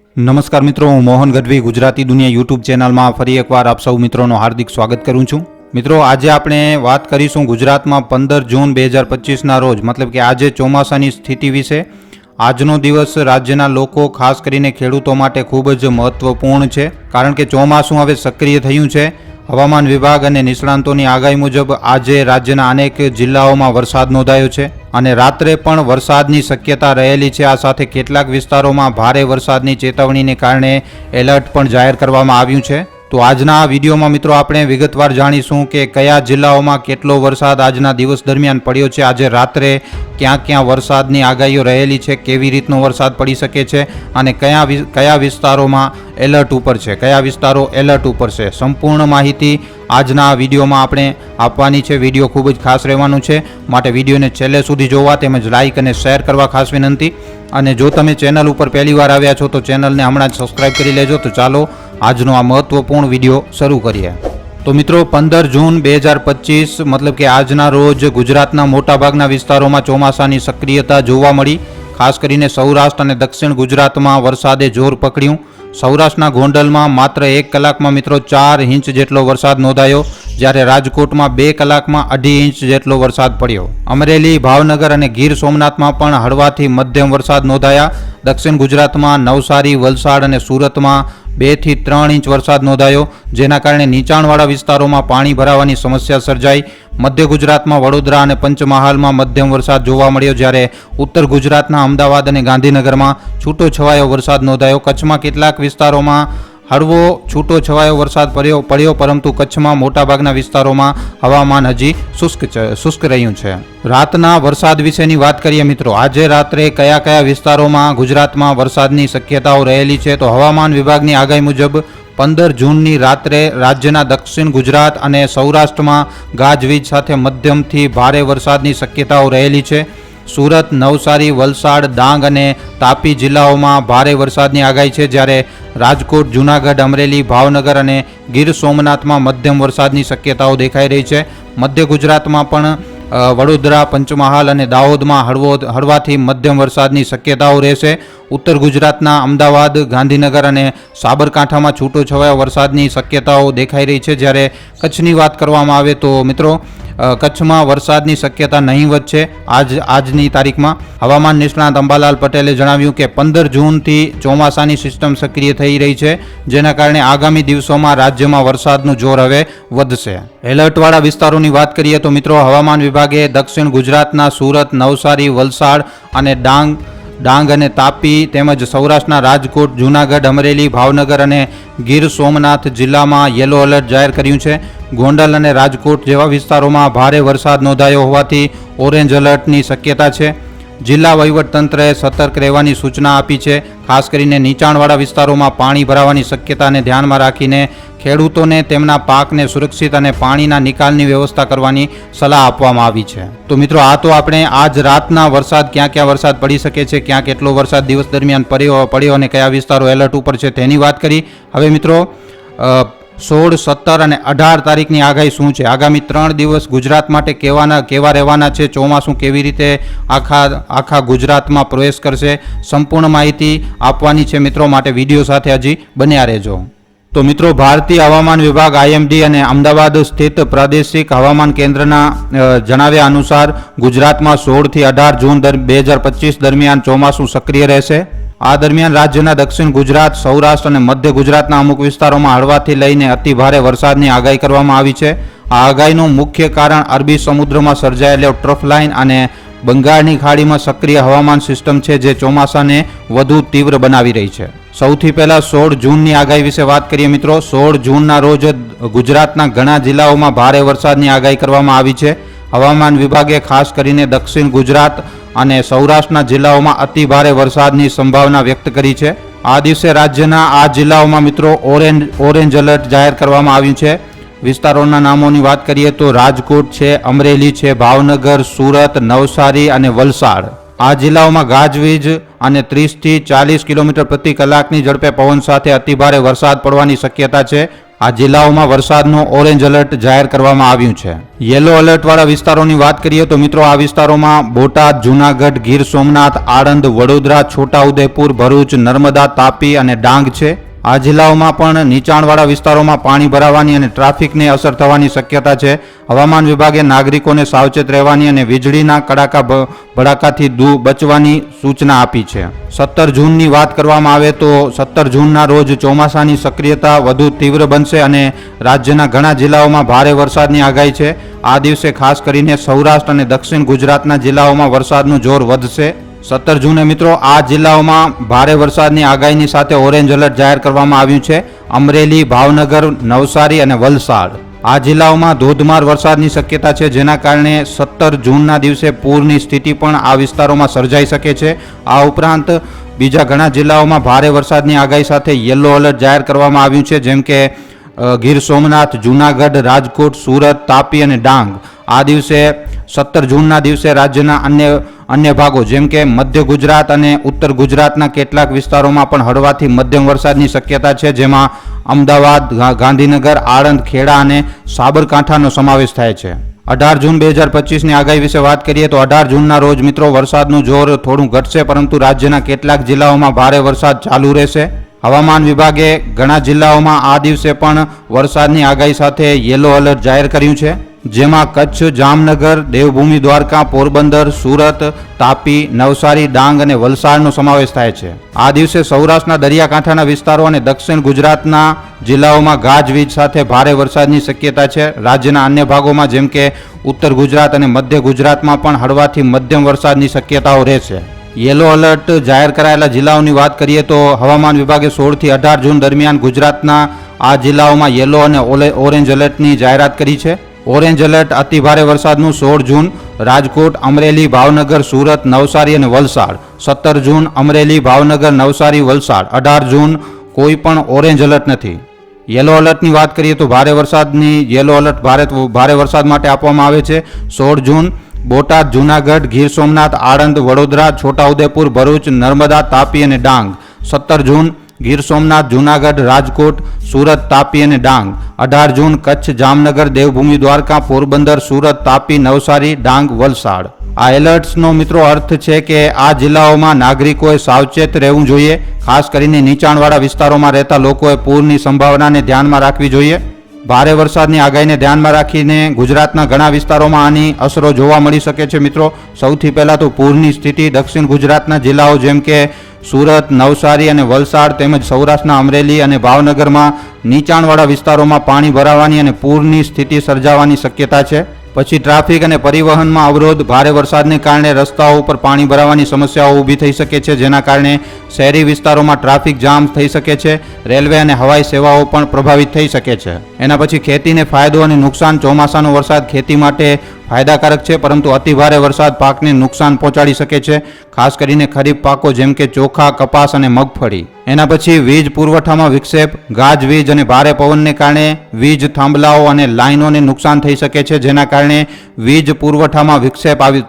નમસ્કાર મિત્રો, હું મોહન ગઢવી, ગુજરાતી દુનિયા યુટ્યુબ ચેનલમાં ફરી એકવાર આપ સૌ મિત્રોનું હાર્દિક સ્વાગત કરું છું. મિત્રો, આજે આપણે વાત કરીશું ગુજરાતમાં પંદર જૂન બે હજાર પચીસના રોજ, મતલબ કે આજે ચોમાસાની સ્થિતિ વિશે. આજનો દિવસ રાજ્યના લોકો, ખાસ કરીને ખેડૂતો માટે ખૂબ જ મહત્વપૂર્ણ છે, કારણ કે ચોમાસું હવે સક્રિય થયું છે. હવામાન વિભાગ અને નિષ્ણાંતોની આગાહી મુજબ આજે રાજ્યના અનેક જિલ્લાઓમાં વરસાદ નોંધાયો છે અને રાત્રે પણ વરસાદની શક્યતા રહેલી છે. આ સાથે કેટલાક વિસ્તારોમાં ભારે વરસાદની ચેતવણીને કારણે એલર્ટ પણ જાહેર કરવામાં આવ્યું છે. તો આજના વિડીયોમાં મિત્રો આપણે વિગતવાર જાણીશું કે કયા જિલ્લાઓમાં કેટલો વરસાદ આજના દિવસ દરમિયાન પડ્યો છે. આજે રાત્રે ક્યાં ક્યાં વરસાદની આગાહીઓ રહેલી છે, કેવી રીતનો વરસાદ પડી શકે છે અને કયા કયા વિસ્તારોમાં એલર્ટ ઉપર છે. કયા વિસ્તારો એલર્ટ ઉપર છે. સંપૂર્ણ માહિતી આજના વિડીયોમાં આપણે આપવાની છે. વીડિયો ખૂબ જ ખાસ રહેવાનું છે. માટે વિડીયોને છેલ્લે સુધી જોવા તેમજ લાઇક અને શેર કરવા ખાસ વિનંતી. અને જો તમે ચેનલ ઉપર પહેલીવાર આવ્યા છો તો ચેનલને હમણાં જ સબસ્ક્રાઈબ કરી લેજો. તો ચાલો આજનો આ મહત્વપૂર્ણ વીડિયો શરૂ કરીએ. તો મિત્રો, પંદર જૂન બે હજાર પચીસ, મતલબ કે આજના રોજ ગુજરાતના મોટાભાગના વિસ્તારોમાં ચોમાસાની સક્રિયતા જોવા મળી. ખાસ કરીને સૌરાષ્ટ્ર અને દક્ષિણ ગુજરાતમાં વરસાદે જોર પકડ્યું. સૌરાષ્ટ્રના ગોંડલમાં માત્ર એક કલાકમાં મિત્રો ચાર ઇંચ જેટલો વરસાદ નોંધાયો. જ્યારે રાજકોટમાં બે કલાકમાં અઢી ઇંચ જેટલો વરસાદ પડ્યો. અમરેલી, ભાવનગર અને ગીર સોમનાથમાં પણ હળવાથી મધ્યમ વરસાદ નોંધાયા. દક્ષિણ ગુજરાતમાં નવસારી, વલસાડ અને સુરતમાં બેથી ત્રણ ઇંચ વરસાદ નોંધાયો, જેના કારણે નીચાણવાળા વિસ્તારોમાં પાણી ભરાવાની સમસ્યા સર્જાઈ. મધ્ય ગુજરાતમાં વડોદરા અને પંચમહાલમાં મધ્યમ વરસાદ જોવા મળ્યો, જ્યારે ઉત્તર ગુજરાતના અમદાવાદ અને ગાંધીનગરમાં છૂટો છવાયો વરસાદ નોંધાયો. કચ્છમાં કેટલાક વિસ્તારોમાં હળવો, છૂટો, છવાયો વરસાદ પડ્યો પડ્યો, પરંતુ કચ્છમાં મોટાભાગના વિસ્તારોમાં હવામાન હજી શુષ્ક શુષ્ક રહ્યું છે. રાતના વરસાદ વિશેની વાત કરીએ મિત્રો. આજે રાત્રે કયા કયા વિસ્તારોમાં ગુજરાતમાં વરસાદની શક્યતાઓ રહેલી છે? તો હવામાન વિભાગની આગાહી મુજબ પંદર જૂનની રાત્રે રાજ્યના દક્ષિણ ગુજરાત અને સૌરાષ્ટ્રમાં ગાજવીજ સાથે મધ્યમથી ભારે વરસાદની શક્યતાઓ રહેલી છે. સુરત, નવસારી, વલસાડ, ડાંગ અને તાપી જિલ્લાઓમાં ભારે વરસાદની આગાહી છે જ્યારે રાજકોટ, જૂનાગઢ, અમરેલી, ભાવનગર અને ગીર સોમનાથમાં મધ્યમ વરસાદની શક્યતાઓ દેખાઈ રહી છે. મધ્ય ગુજરાતમાં પણ વડોદરા, પંચમહાલ અને દાહોદમાં હળવો, હળવાથી મધ્યમ વરસાદની શક્યતાઓ રહેશે. ઉત્તર ગુજરાતના અમદાવાદ, ગાંધીનગર અને સાબરકાંઠામાં છૂટો છવાયો વરસાદની શક્યતાઓ દેખાઈ રહી છે. જ્યારે કચ્છની વાત કરવામાં આવે તો મિત્રો કચ્છમાં વરસાદની શક્યતા નહીવત છે આજ, આજની તારીખમાં હવામાન નિષ્ણાત અંબાલાલ પટેલે જણાવ્યું કે પંદર જૂનથી ચોમાસાની સિસ્ટમ સક્રિય થઈ રહી છે, જેના કારણે આગામી દિવસોમાં રાજ્યમાં વરસાદનું જોર હવે વધશે. એલર્ટવાળા વિસ્તારોની વાત કરીએ તો મિત્રો હવામાન વિભાગે દક્ષિણ ગુજરાતના સુરત, નવસારી, વલસાડ અને ડાંગ ડાંગ અને તાપી તેમજ સૌરાષ્ટ્રના રાજકોટ, જૂનાગઢ, અમરેલી, ભાવનગર અને ગીર સોમનાથ જિલ્લામાં યલો એલર્ટ જાહેર કર્યું છે. ગોંડલ અને રાજકોટ જેવા વિસ્તારોમાં ભારે વરસાદ નોંધાયો હોવાથી ઓરેન્જ એલર્ટની શક્યતા છે. જિલ્લા વહીવટતંત્રએ સતર્ક રહેવાની સૂચના આપી છે. ખાસ કરીને નીચાણવાળા વિસ્તારોમાં પાણી ભરાવાની શક્યતાને ધ્યાનમાં રાખીને ખેડૂતોને તેમના પાકને સુરક્ષિત અને પાણીના નિકાલની વ્યવસ્થા કરવાની સલાહ આપવામાં આવી છે. તો મિત્રો, આ તો આપણે આજ રાતના વરસાદ, ક્યાં ક્યાં વરસાદ પડી શકે છે, ક્યાં કેટલો વરસાદ દિવસ દરમિયાન પડ્યો પડ્યો અને કયા વિસ્તારો એલર્ટ ઉપર છે તેની વાત કરી. હવે મિત્રો સોળ, સત્તર અને અઢાર તારીખની આગાહી શું છે? આગામી ત્રણ દિવસ ગુજરાત માટે કેવાના, કેવા રહેવાના છે? ચોમાસું કેવી રીતે આખા આખા ગુજરાતમાં પ્રવેશ કરશે? સંપૂર્ણ માહિતી આપવાની છે મિત્રો માટે વીડિયો સાથે હજી બન્યા રહેજો. તો મિત્રો, ભારતીય હવામાન વિભાગ, આઈએમડી અને અમદાવાદ સ્થિત પ્રાદેશિક હવામાન કેન્દ્રના જણાવ્યા અનુસાર ગુજરાતમાં સોળથી અઢાર જૂન બે હજાર પચીસ દરમિયાન ચોમાસું સક્રિય રહેશે. આ દરમિયાન રાજ્યના દક્ષિણ ગુજરાત, સૌરાષ્ટ્ર અને મધ્ય ગુજરાતના અમુક વિસ્તારોમાં હળવાથી લઈને અતિ ભારે વરસાદની આગાહી કરવામાં આવી છે. આ આગાહીનું મુખ્ય કારણ અરબી સમુદ્રમાં સર્જાયેલો ટ્રફ લાઇન અને બંગાળની ખાડીમાં સક્રિય હવામાન સિસ્ટમ છે જે ચોમાસાને વધુ તીવ્ર બનાવી રહી છે. સૌથી પહેલાં સોળ જૂનની આગાહી વિશે વાત કરીએ મિત્રો. સોળ જૂનના રોજ ગુજરાતના ઘણા જિલ્લાઓમાં ભારે વરસાદની આગાહી કરવામાં આવી છે. હવામાન વિભાગે ખાસ કરીને દક્ષિણ ગુજરાત અને સૌરાષ્ટ્રના જિલ્લાઓમાં અતિભારે વરસાદની સંભાવના વ્યક્ત કરી છે. આ દિવસે રાજ્યના આ જિલ્લાઓમાં મિત્રો ઓરેન્જ ઓરેન્જ એલર્ટ જાહેર કરવામાં આવ્યું છે. વિસ્તારોના નામોની વાત કરીએ તો રાજકોટ છે, અમરેલી છે, ભાવનગર, સુરત, નવસારી અને વલસાડ. આ જિલ્લાઓમાં ગાજવીજ અને ત્રીસથી ચાલીસ કિલોમીટર પ્રતિ કલાકની ઝડપે પવન સાથે અતિભારે વરસાદ પડવાની શક્યતા છે. આ જિલ્લાઓમાં વરસાદનું ઓરેન્જ એલર્ટ જાહેર કરવામાં આવ્યું છે. યેલો એલર્ટવાળા વિસ્તારોની વાત કરીએ તો મિત્રો, આ વિસ્તારોમાં બોટાદ, જૂનાગઢ, ગીર સોમનાથ, આણંદ, વડોદરા, છોટાઉદેપુર, ભરૂચ, નર્મદા, તાપી અને ડાંગ છે. આ જિલ્લાઓમાં પણ નીચાણવાળા વિસ્તારોમાં પાણી ભરાવાની અને ટ્રાફિકને અસર થવાની શક્યતા છે. હવામાન વિભાગે નાગરિકોને સાવચેત રહેવાની અને વીજળીના કડાકા ભડાકાથી દૂર બચવાની સૂચના આપી છે. સત્તર જૂનની વાત કરવામાં આવે તો સત્તર જૂનના રોજ ચોમાસાની સક્રિયતા વધુ તીવ્ર બનશે અને રાજ્યના ઘણા જિલ્લાઓમાં ભારે વરસાદની આગાહી છે. આ દિવસે ખાસ કરીને સૌરાષ્ટ્ર અને દક્ષિણ ગુજરાતના જિલ્લાઓમાં વરસાદનું જોર વધશે. સત્તર જૂને મિત્રો, આ જિલ્લાઓમાં ભારે વરસાદની આગાહીની સાથે ઓરેન્જ એલર્ટ જાહેર કરવામાં આવ્યું છે. અમરેલી, ભાવનગર, નવસારી અને વલસાડ. આ જિલ્લાઓમાં ધોધમાર વરસાદની શક્યતા છે, જેના કારણે સત્તર જૂનના દિવસે પૂરની સ્થિતિ પણ આ વિસ્તારોમાં સર્જાઈ શકે છે. આ ઉપરાંત બીજા ઘણા જિલ્લાઓમાં ભારે વરસાદની આગાહી સાથે યલો એલર્ટ જાહેર કરવામાં આવ્યું છે, જેમ કે ગીર સોમનાથ, જૂનાગઢ, રાજકોટ, સુરત, તાપી અને ડાંગ. આ દિવસે સત્તર જૂનના દિવસે રાજ્યના અન્ય અન્ય ભાગો, જેમ કે મધ્ય ગુજરાત અને ઉત્તર ગુજરાતના કેટલાક વિસ્તારોમાં પણ હળવાથી મધ્યમ વરસાદની શક્યતા છે, જેમાં અમદાવાદ ગાંધીનગર, આણંદ, ખેડા અને સાબરકાંઠાનો સમાવેશ થાય છે. અઢાર જૂન બે હજાર પચીસની આગાહી વિશે વાત કરીએ તો અઢાર જૂનના રોજ મિત્રો વરસાદનું જોર થોડું ઘટશે, પરંતુ રાજ્યના કેટલાક જિલ્લાઓમાં ભારે વરસાદ ચાલુ રહેશે. હવામાન વિભાગે ઘણા જિલ્લાઓમાં આ દિવસે પણ વરસાદની આગાહી સાથે યેલો એલર્ટ જાહેર કર્યું છે. જેમાં કચ્છ, જામનગર, દેવભૂમિ, દ્વારકા, પોરબંદર, સુરત, તાપી, નવસારી, ડાંગ અને વલસાડનો સમાવેશ થાય છે. આ દિવસે સૌરાષ્ટ્રના દરિયાકાંઠાના વિસ્તારો અને દક્ષિણ ગુજરાતના જિલ્લાઓમાં ગાજવીજ સાથે ભારે વરસાદની શક્યતા છે. રાજ્યના અન્ય ભાગોમાં જેમ કે ઉત્તર ગુજરાત અને મધ્ય ગુજરાતમાં પણ હળવાથી મધ્યમ વરસાદની શક્યતાઓ રહેશે. યેલો એલર્ટ જાહેર કરાયેલા જિલ્લાઓની વાત કરીએ તો હવામાન વિભાગે સોળથી અઢાર જૂન દરમિયાન ગુજરાતના આ જિલ્લાઓમાં યેલો અને ઓરેન્જ એલર્ટની જાહેરાત કરી છે. ઓરેન્જ એલર્ટ અતિભારે વરસાદનું સોળ જૂન, રાજકોટ, અમરેલી, ભાવનગર, સુરત, નવસારી અને વલસાડ. સત્તર જૂન, અમરેલી, ભાવનગર, નવસારી, વલસાડ. અઢાર જૂન કોઈ પણ ઓરેન્જ એલર્ટ નથી. યેલો એલર્ટની વાત કરીએ તો ભારે વરસાદની યેલો એલર્ટ ભારે ભારે વરસાદ માટે આપવામાં આવે છે. સોળ જૂન બોટાદ, જૂનાગઢ, ગીર સોમનાથ, આણંદ, વડોદરા, છોટાઉદેપુર, ભરૂચ, નર્મદા, તાપી અને ડાંગ. સત્તર જૂન, ગીર સોમનાથ, જૂનાગઢ, રાજકોટ, સુરત, તાપી અને ડાંગ. અઢાર જૂન, કચ્છ, જામનગર, દેવભૂમિ, દ્વારકા, પોરબંદર, સુરત, તાપી, નવસારી, ડાંગ, વલસાડ. આ એલર્ટ્સનો મિત્રો અર્થ છે કે આ જિલ્લાઓમાં નાગરિકોએ સાવચેત રહેવું જોઈએ, ખાસ કરીને નીચાણવાળા વિસ્તારોમાં રહેતા લોકોએ પૂરની સંભાવનાને ધ્યાનમાં રાખવી જોઈએ. ભારે વરસાદની આગાહીને ધ્યાનમાં રાખીને ગુજરાતના ઘણા વિસ્તારોમાં આની અસરો જોવા મળી શકે છે. મિત્રો, સૌથી પહેલાં તો પૂરની સ્થિતિ દક્ષિણ ગુજરાતના જિલ્લાઓ જેમ કે સુરત, નવસારી અને વલસાડ તેમજ સૌરાષ્ટ્રના અમરેલી અને ભાવનગરમાં નીચાણવાળા વિસ્તારોમાં પાણી ભરાવાની અને પૂરની સ્થિતિ સર્જાવાની શક્યતા છે. પછી ટ્રાફિક અને પરિવહનમાં અવરોધ, ભારે વરસાદને કારણે રસ્તાઓ ઉપર પાણી ભરાવાની સમસ્યાઓ ઊભી થઈ શકે છે, જેના કારણે શહેરી વિસ્તારોમાં ટ્રાફિક જામ થઈ શકે છે, રેલવે અને હવાઈ સેવાઓ પણ પ્રભાવિત થઈ શકે છે. એના પછી ખેતીને ફાયદો અને નુકસાન ચોમાસાનો વરસાદ ખેતી માટે ફાયદાકારક છે, પરંતુ અતિભારે વરસાદ પાકને નુકસાન પહોંચાડી શકે છે, ખાસ કરીને ખરીફ પાકો જેમ કે ચોખા, કપાસ અને મગફળી. એના પછી વીજ પુરવઠામાં વિક્ષેપ ગાજવીજ અને ભારે પવનને કારણે વીજ થાંભલાઓ અને લાઇનોને નુકસાન થઈ શકે છે, જેના કારણે વીજ પુરવઠામાં વિક્ષેપ આવી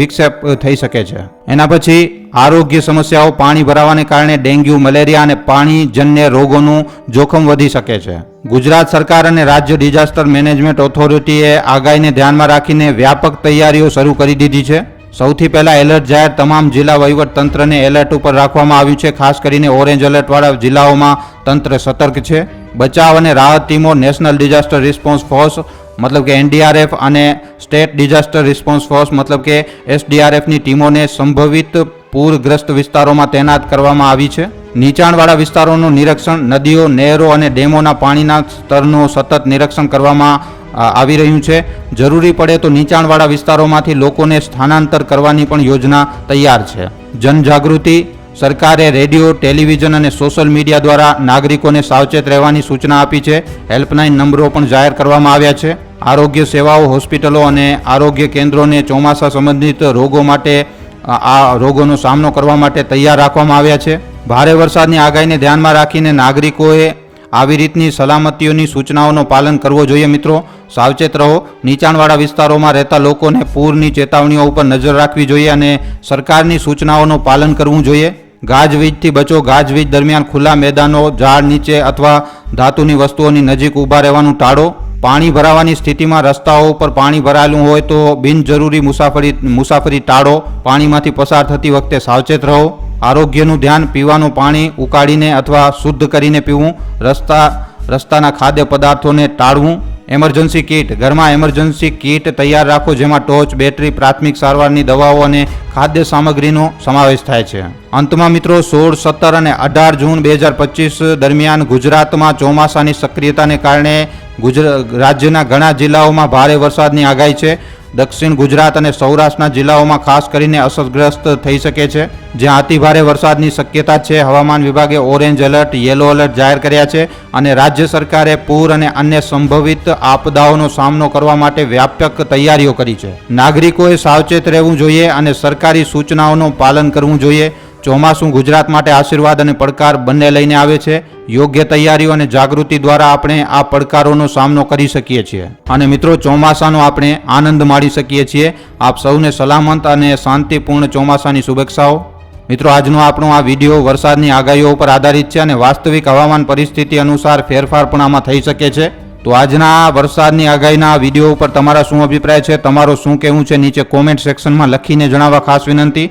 વિક્ષેપ થઈ શકે છે. એના પછી આરોગ્ય સમસ્યાઓ, પાણી ભરાવાને કારણે ડેન્ગ્યુ, મલેરિયા અને પાણીજન્ય રોગોનું જોખમ વધી શકે છે. ગુજરાત સરકાર અને રાજ્ય ડિઝાસ્ટર મેનેજમેન્ટ ઓથોરિટીએ આગાહીને ધ્યાનમાં રાખીને વ્યાપક તૈયારીઓ શરૂ કરી દીધી છે. સૌથી પહેલાં એલર્ટ જાહેર તમામ જિલ્લા વહીવટ તંત્રને એલર્ટ ઉપર રાખવામાં આવ્યું છે. ખાસ કરીને ઓરેન્જ એલર્ટવાળા જિલ્લાઓમાં તંત્ર સતર્ક છે. બચાવ અને રાહત ટીમો નેશનલ ડિઝાસ્ટર રિસ્પોન્સ ફોર્સ, મતલબ કે એનડીઆરએફ અને સ્ટેટ ડિઝાસ્ટર રિસ્પોન્સ ફોર્સ, મતલબ કે એસડીઆરએફની ટીમોને સંભવિત પૂરગ્રસ્ત વિસ્તારોમાં તૈનાત કરવામાં આવી છે. નીચાણવાળા વિસ્તારોનું નિરીક્ષણ, નદીઓ, નહેરો અને ડેમોના પાણીના સ્તરનું સતત નિરીક્ષણ કરવામાં આવી રહ્યું છે. જરૂરી પડે તો નીચાણવાળા વિસ્તારોમાંથી લોકોને સ્થાનાંતર કરવાની પણ યોજના તૈયાર છે. જનજાગૃતિ, સરકારે રેડિયો, ટેલિવિઝન અને સોશિયલ મીડિયા દ્વારા નાગરિકોને સાવચેત રહેવાની સૂચના આપી છે. હેલ્પલાઇન નંબરો પણ જાહેર કરવામાં આવ્યા છે. આરોગ્ય સેવાઓ, હોસ્પિટલો અને આરોગ્ય કેન્દ્રોને ચોમાસા સંબંધિત રોગો માટે આ રોગોનો સામનો કરવા માટે તૈયાર રાખવામાં આવ્યા છે. ભારે વરસાદની આગાહીને ધ્યાનમાં રાખીને નાગરિકોએ આવી રીતની સલામતીઓની સૂચનાઓનું પાલન કરવો જોઈએ મિત્રો. સાવચેત રહો, નીચાણવાળા વિસ્તારોમાં રહેતા લોકોને પૂરની ચેતવણીઓ ઉપર નજર રાખવી જોઈએ અને સરકારની સૂચનાઓનું પાલન કરવું જોઈએ. ગાજવીજથી બચો, ગાજવીજ દરમિયાન ખુલ્લા મેદાનો, ઝાડ નીચે અથવા ધાતુની વસ્તુઓની નજીક ઊભા રહેવાનું ટાળો. પાણી ભરાવાની સ્થિતિમાં રસ્તાઓ ઉપર પાણી ભરાયેલું હોય તો બિનજરૂરી મુસાફરી મુસાફરી ટાળો. પાણીમાંથી પસાર થતી વખતે સાવચેત રહો. આરોગ્યનું ધ્યાન પીવાનું પાણી ઉકાળીને અથવા શુદ્ધ કરીને પીવું, રસ્તા, રસ્તાના ખાદ્ય પદાર્થોને ટાળવું એમરજન્સી કીટ ઘરમાં એમરજન્સી કીટ તૈયાર રાખો જેમાં ટોચ, બેટરી, પ્રાથમિક સારવારની દવાઓ અને ખાદ્ય સામગ્રીનો સમાવેશ થાય છે. અંતમાં મિત્રો, સોળ, સત્તર અને અઢાર જૂન બે હજાર પચીસ દરમિયાન ગુજરાતમાં ચોમાસાની સક્રિયતાને કારણે ગુજરાત રાજ્યના ઘણા જિલ્લાઓમાં ભારે વરસાદની આગાહી છે. દક્ષિણ ગુજરાત અને સૌરાષ્ટ્રના જિલ્લાઓમાં ખાસ કરીને અસરગ્રસ્ત થઈ શકે છે. જ્યાં અતિભારે વરસાદની શક્યતા છે, હવામાન વિભાગે ઓરેન્જ એલર્ટ, યેલો એલર્ટ જાહેર કર્યા છે અને રાજ્ય સરકારે પૂર અને અન્ય સંભવિત આપદાઓનો સામનો કરવા માટે વ્યાપક તૈયારીઓ કરી છે. નાગરિકોએ સાવચેત રહેવું જોઈએ અને સરકારી સૂચનાઓનું પાલન કરવું જોઈએ. ચોમાસું ગુજરાત માટે આશીર્વાદ અને પડકાર બંને લઈને આવે છે. યોગ્ય તૈયારીઓ અને જાગૃતિ દ્વારા આપણે આ પડકારોનો સામનો કરી શકીએ છીએ. અને મિત્રો, ચોમાસાનો આપણે આનંદ માણી શકીએ છીએ. આપ સૌને સલામત અને શાંતિપૂર્ણ ચોમાસાની શુભેચ્છાઓ. મિત્રો, આજનો આપણો આ વીડિયો વરસાદની આગાહીઓ ઉપર આધારિત છે અને વાસ્તવિક હવામાન પરિસ્થિતિ અનુસાર ફેરફાર પણ આમાં થઈ શકે છે. તો આજના વરસાદની આગાહીના વીડિયો ઉપર તમારા શું અભિપ્રાય છે? તમારો શું કહેવું છે? નીચે કોમેન્ટ સેક્શનમાં લખીને જણાવવા ખાસ વિનંતી.